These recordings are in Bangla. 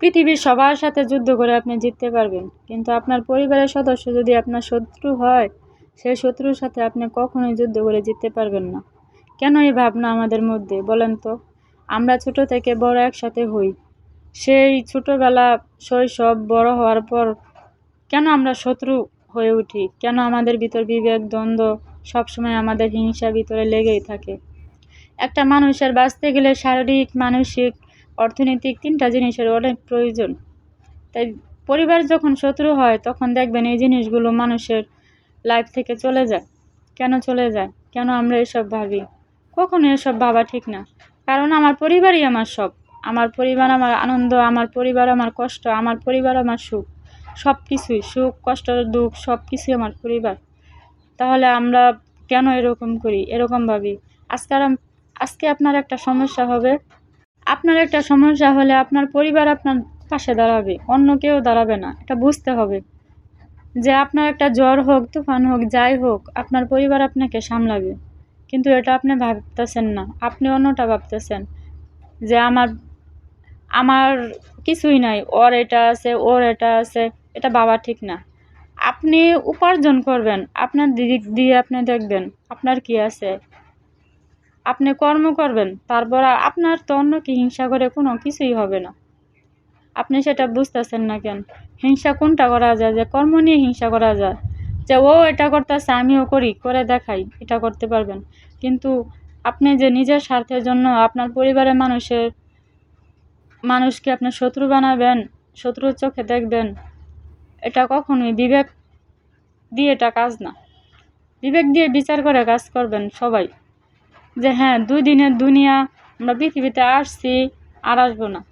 পৃথিবীর সবার সাথে যুদ্ধ করে আপনি জিততে পারবেন। কিন্তু আপনার পরিবারের সদস্য যদি আপনার শত্রু হয় সেই শত্রুর সাথে আপনি কখনোই যুদ্ধ করে জিততে পারবেন না। কেন এই ভাবনা আমাদের মধ্যে, বলেন তো? আমরা ছোট থেকে বড় একসাথে হই। সেই ছোটোবেলা শৈশব বড় হওয়ার পর কেন আমরা শত্রু হয়ে উঠি? কেন আমাদের ভিতর বিবেক, দ্বন্দ্ব সবসময় আমাদের হিংসা ভিতরে লেগেই থাকে? একটা মানুষের বাঁচতে গেলে শারীরিক, মানসিক অর্থনৈতিক তিনটা জিনিসের অনেক প্রয়োজন। তাই পরিবার যখন শত্রু হয়, তখন দেখবেন এই জিনিসগুলো মানুষের লাইফ থেকে চলে যায়। কেন চলে যায়? কেন আমরা এসব ভাবি? কখনো এসব ভাবা ঠিক না। কারণ আমার পরিবারই আমার সব। আমার পরিবার আমার আনন্দ, আমার পরিবার আমার কষ্ট, আমার পরিবার আমার সুখ। সব কিছুই সুখ, কষ্ট, দুঃখ সব কিছুই আমার পরিবার। তাহলে আমরা কেন এরকম করি? এরকম ভাবি। আজকে আজকে আপনার একটা সমস্যা হবে। আপনার একটা সমস্যা হলে আপনার পরিবার আপনার পাশে দাঁড়াবে, অন্য কেউ দাঁড়াবে না, এটা বুঝতে হবে। যে আপনার একটা জ্বর হোক, তুফান হোক, যাই হোক, আপনার পরিবার আপনাকে সামলাবে। কিন্তু এটা আপনি ভাবতেছেন না, আপনি অন্যটা ভাবতেছেন। যে আমার আমার কিছুই নাই, ওর এটা আছে, ওর এটা আছে, এটা বাবা ঠিক না। আপনি উপার্জন করবেন, আপনার দিক দিয়ে আপনি দেখবেন, আপনার কি আছে? আপনি কর্ম করবেন, তারপর আপনার তো অন্য কি হিংসা করে কোনো কিছুই হবে না। আপনি সেটা বুঝতেছেন না কেন? হিংসা কোনটা করা যায়? যে কর্ম নিয়ে হিংসা করা যায়? যে ও এটা করতেছে, আমিও করি, করে দেখাই, এটা করতে পারবেন। কিন্তু আপনি যে নিজের স্বার্থের জন্য আপনার পরিবারের মানুষের, মানুষকে আপনি শত্রু বানাবেন, শত্রুর চোখে দেখবেন, এটা কখনোই বিবেক দিয়ে এটা কাজ না। বিবেক দিয়ে বিচার করে কাজ করবেন সবাই। যে হ্যাঁ দুই দিনের দুনিয়া আমরা পৃথিবীতে আসছি আর আসব না।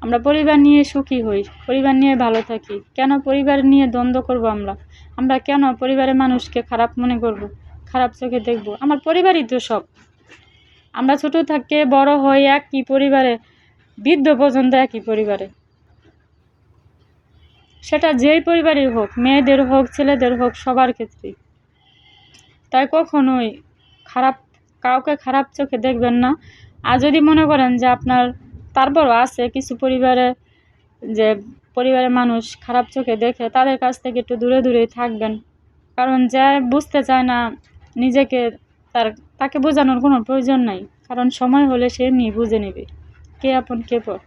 আমরা পরিবার নিয়ে সুখী হই, পরিবার নিয়ে ভালো থাকি। কেন পরিবার নিয়ে দ্বন্দ্ব করব আমরা? আমরা কেন পরিবারের মানুষকে খারাপ মনে করব? খারাপ চোখে দেখব? আমার পরিবারই তো সব। আমরা ছোট থেকে বড় হই একই পরিবারে, বৃদ্ধ পর্যন্ত একই পরিবারে। সেটা যেই পরিবারই হোক, মেয়েদের হোক, ছেলেদের হোক, সবার ক্ষেত্রেই। তাই কখনোই খারাপ কাউকে খারাপ চোখে দেখবেন না। আর যদি মনে করেন যে আপনার, তারপরও আছে কিছু পরিবারে যে পরিবারের মানুষ খারাপ চোখে দেখে, তাদের কাছ থেকে একটু দূরে দূরেই থাকবেন। কারণ যে বুঝতে চায় না নিজেকে, তার, তাকে বোঝানোর কোনো প্রয়োজন নাই। কারণ সময় হলে সে এমনি বুঝে নেবে, কে আপন, কে পর।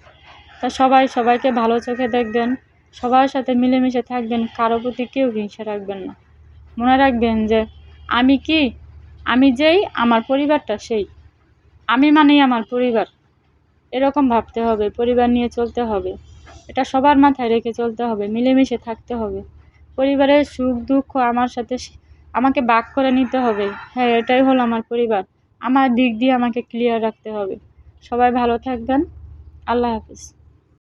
তা সবাই সবাইকে ভালো চোখে দেখবেন, সবার সাথে মিলেমিশে থাকবেন, কারও প্রতি কেউ হিংসা রাখবেন না। মনে রাখবেন যে, আমি কি আমি যেই, আমার পরিবারটা সেই। আমি মানেই আমার পরিবার। এরকম ভাবতে হবে, পরিবার নিয়ে চলতে হবে। এটা সবার মাথায় রেখে চলতে হবে, মিলেমিশে থাকতে হবে। পরিবারের সুখ, দুঃখ আমার সাথে আমাকে বাক করে নিতে হবে। হ্যাঁ এটাই হলো আমার পরিবার। আমার দিক দিয়ে আমাকে ক্লিয়ার রাখতে হবে। সবাই ভালো থাকবেন। আল্লাহ হাফিজ।